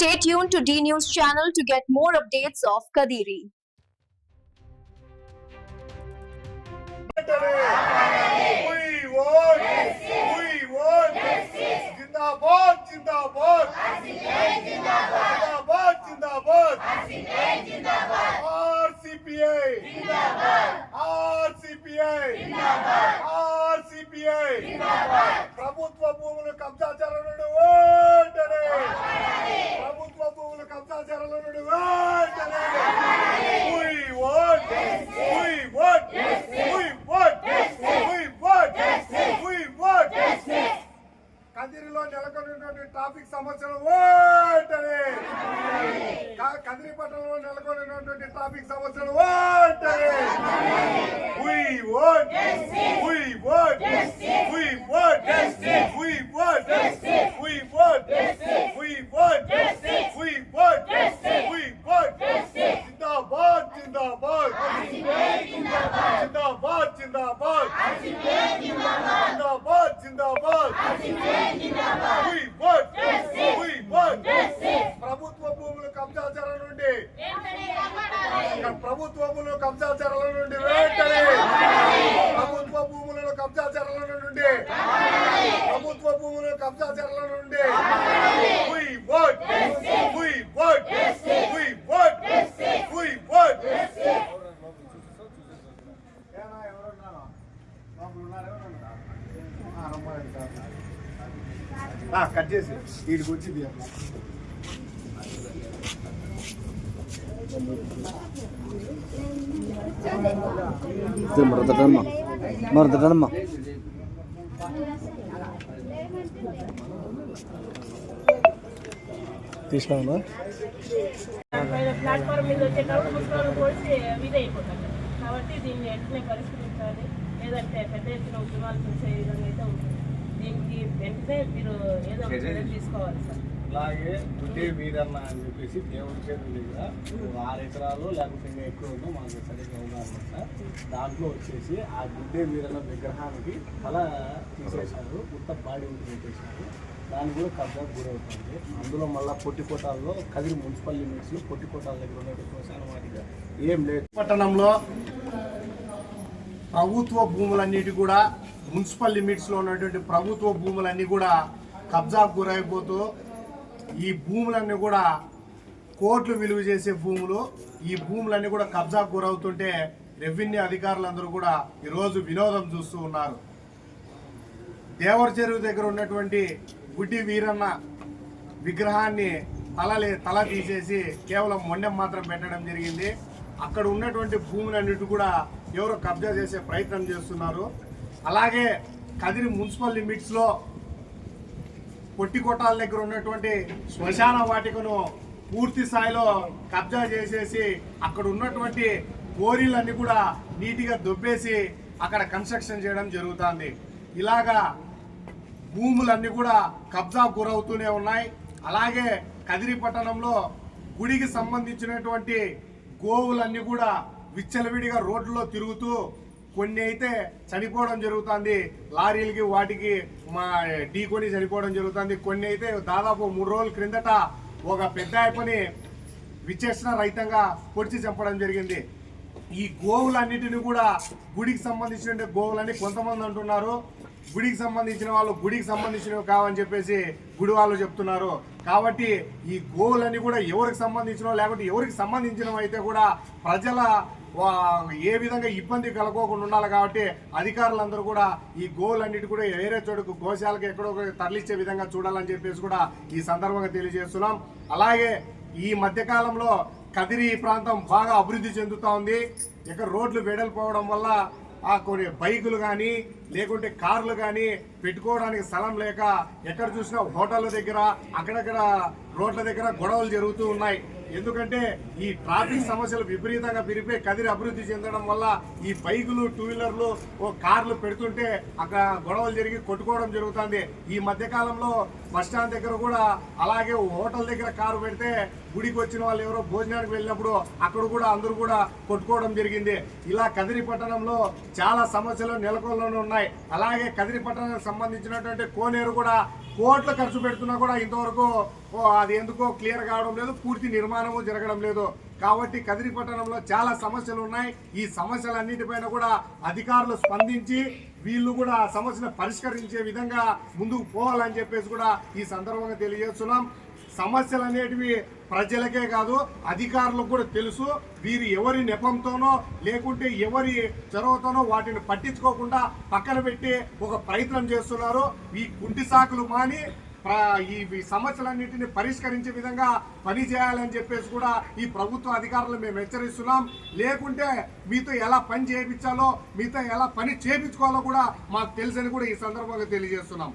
Stay tuned to D News channel to get more updates of Kadiri. We want గ్రామంలో నెలకొన్నటువంటి traffic సమస్యలు ఓటని కదిరి పట్టణంలో నెలకొన్నటువంటి traffic సమస్యలు ఓటని జిందాబాద్ జిందాబాద్ కబ్జాదారుల నుండి. We want. We want. Cut చేసి. వీడికి వచ్చింది మరదడమ్మ మరదడమ్మ తీసినామా ప్లాట్ఫామ్ మీద వచ్చేటప్పుడు ముసలి పోసి ఇదే కాబట్టి దీన్ని వెంటనే పరిష్కరించాలి. లేదంటే పెద్ద ఎత్తున ఉద్యమాలు చేసే విధంగా అయితే ఉంటుంది. దీనికి వెంటనే మీరు ఏదో ఒక తీసుకోవాలి సార్. అలాగే గుడ్డే వీరన్న అని చెప్పేసి దేవుడి చేతుల దగ్గర ఆరు ఎకరాలు లేకపోతే ఇంకా ఎక్కువ ఉందో మాకు సరిగ్గా అవగాహన దాంట్లో వచ్చేసి ఆ గుడ్డే వీరన్న విగ్రహానికి తల తీసేశారు. ఉత్త బాడీ ఉంటుంది పెట్టేశారు. దానికి కూడా కబ్జా గురవుతుంది. అందులో మళ్ళీ పొట్టికోటాల్లో కదిరి మున్సిపల్ లిమిట్స్లో పొట్టికోటాల దగ్గర ఉన్నటువంటి శ్మశాన వాటిగా ఏం లేదు. పట్టణంలో ప్రభుత్వ భూములన్నిటి కూడా మున్సిపల్ లిమిట్స్లో ఉన్నటువంటి ప్రభుత్వ భూములన్నీ కూడా కబ్జాకు గురైపోతూ ఈ భూములన్నీ కూడా కోట్లు విలువ చేసే భూములు. ఈ భూములన్నీ కూడా కబ్జాకు గురవుతుంటే రెవెన్యూ అధికారులందరూ కూడా ఈరోజు వినోదం చూస్తూ ఉన్నారు. దేవర చెరువు దగ్గర ఉన్నటువంటి గుడ్డి వీరన్న విగ్రహాన్ని తలలే తల తీసేసి కేవలం మొండెం మాత్రం పెట్టడం జరిగింది. అక్కడ ఉన్నటువంటి భూములన్నిటి కూడా ఎవరో కబ్జా చేసే ప్రయత్నం చేస్తున్నారు. అలాగే కదిరి మున్సిపల్ లిమిట్స్లో పొట్టికొట్టాల దగ్గర ఉన్నటువంటి శ్మశాన వాటికను పూర్తి స్థాయిలో కబ్జా చేసేసి అక్కడ ఉన్నటువంటి కోరీలన్నీ కూడా నీటిగా దొబ్బేసి అక్కడ కన్స్ట్రక్షన్ చేయడం జరుగుతుంది. ఇలాగా భూములన్నీ కూడా కబ్జా గురవుతూనే ఉన్నాయి. అలాగే కదిరి పట్టణంలో గుడికి సంబంధించినటువంటి గోవులన్నీ కూడా విచ్చలవిడిగా రోడ్లలో తిరుగుతూ కొన్ని అయితే చనిపోవడం జరుగుతుంది. లారీలకి వాటికి మా ఢీకొని చనిపోవడం జరుగుతుంది. కొన్ని అయితే దాదాపు మూడు రోజుల క్రిందట ఒక పెద్ద అయిపోయి విచ్చేసిన రైతంగా పొడిచి చంపడం జరిగింది. ఈ గోవులన్నిటిని కూడా గుడికి సంబంధించిన గోవులని కొంతమంది అంటున్నారు. గుడికి సంబంధించిన వాళ్ళు గుడికి సంబంధించినవి కావని చెప్పేసి గుడి వాళ్ళు చెప్తున్నారు. కాబట్టి ఈ గోవులన్నీ కూడా ఎవరికి సంబంధించినో లేకుంటే ఎవరికి సంబంధించినవి అయితే కూడా ప్రజల ఏ విధంగా ఇబ్బంది కలగకుండా ఉండాలి కాబట్టి అధికారులందరూ కూడా ఈ గోవులన్నిటి కూడా వేరే చోటుకు గోశాలకు ఎక్కడో తరలిచ్చే తరలించే విధంగా చూడాలని చెప్పేసి కూడా ఈ సందర్భంగా తెలియజేస్తున్నాం. అలాగే ఈ మధ్యకాలంలో కదిరి ప్రాంతం బాగా అభివృద్ధి చెందుతూ ఉంది. ఇక్కడ రోడ్లు వెడల్పోవడం వల్ల ఆ కొన్ని బైకులు కానీ లేకుంటే కార్లు కానీ పెట్టుకోవడానికి స్థలం లేక ఎక్కడ చూసినా హోటళ్ళ దగ్గర అక్కడక్కడ రోడ్ల దగ్గర గొడవలు జరుగుతూ ఉన్నాయి. ఎందుకంటే ఈ ట్రాఫిక్ సమస్యలు విపరీతంగా పెరిగిపోయి కదిరి అభివృద్ధి చెందడం వల్ల ఈ బైకులు టూ వీలర్లు ఓ కార్లు పెడుతుంటే అక్కడ గొడవలు జరిగి కొట్టుకోవడం జరుగుతుంది. ఈ మధ్యకాలంలో బస్టాండ్ దగ్గర కూడా అలాగే హోటల్ దగ్గర కారు పెడితే గుడికి వచ్చిన వాళ్ళు ఎవరో భోజనానికి వెళ్ళినప్పుడు అక్కడ కూడా అందరూ కూడా కొట్టుకోవడం జరిగింది. ఇలా కదిరి పట్టణంలో చాలా సమస్యలు నెలకొల్లోనే ఉన్నాయి. అలాగే కదిరి పట్టణానికి సంబంధించినటువంటి కోనేరు కూడా కోట్లు ఖర్చు పెడుతున్నా కూడా ఇంతవరకు ఓ, అది ఎందుకో క్లియర్ కావడం లేదు పూర్తి నిర్మాణము జరగడం లేదు. కాబట్టి కదిరి పట్టణంలో చాలా సమస్యలు ఉన్నాయి. ఈ సమస్యలన్నిటిపైన కూడా అధికారులు స్పందించి వీళ్ళు కూడా సమస్యను పరిష్కరించే విధంగా ముందుకు పోవాలని చెప్పేసి కూడా ఈ సందర్భంగా తెలియజేస్తున్నాం. సమస్యలు అనేటివి ప్రజలకే కాదు అధికారులకు కూడా తెలుసు. వీరు ఎవరి నెపంతోనో లేకుంటే ఎవరి చొరవతోనో వాటిని పట్టించుకోకుండా పక్కన పెట్టి ఒక ప్రయత్నం చేస్తున్నారు. ఈ కుంటి సాకులు మాని ఈ సమస్యలన్నింటినీ పరిష్కరించే విధంగా పని చేయాలని చెప్పేసి కూడా ఈ ప్రభుత్వ అధికారులు మేము హెచ్చరిస్తున్నాం. లేకుంటే మీతో ఎలా పని చేయించాలో మీతో ఎలా పని చేయించుకోవాలో కూడా మాకు తెలుసని కూడా ఈ సందర్భంగా తెలియజేస్తున్నాం.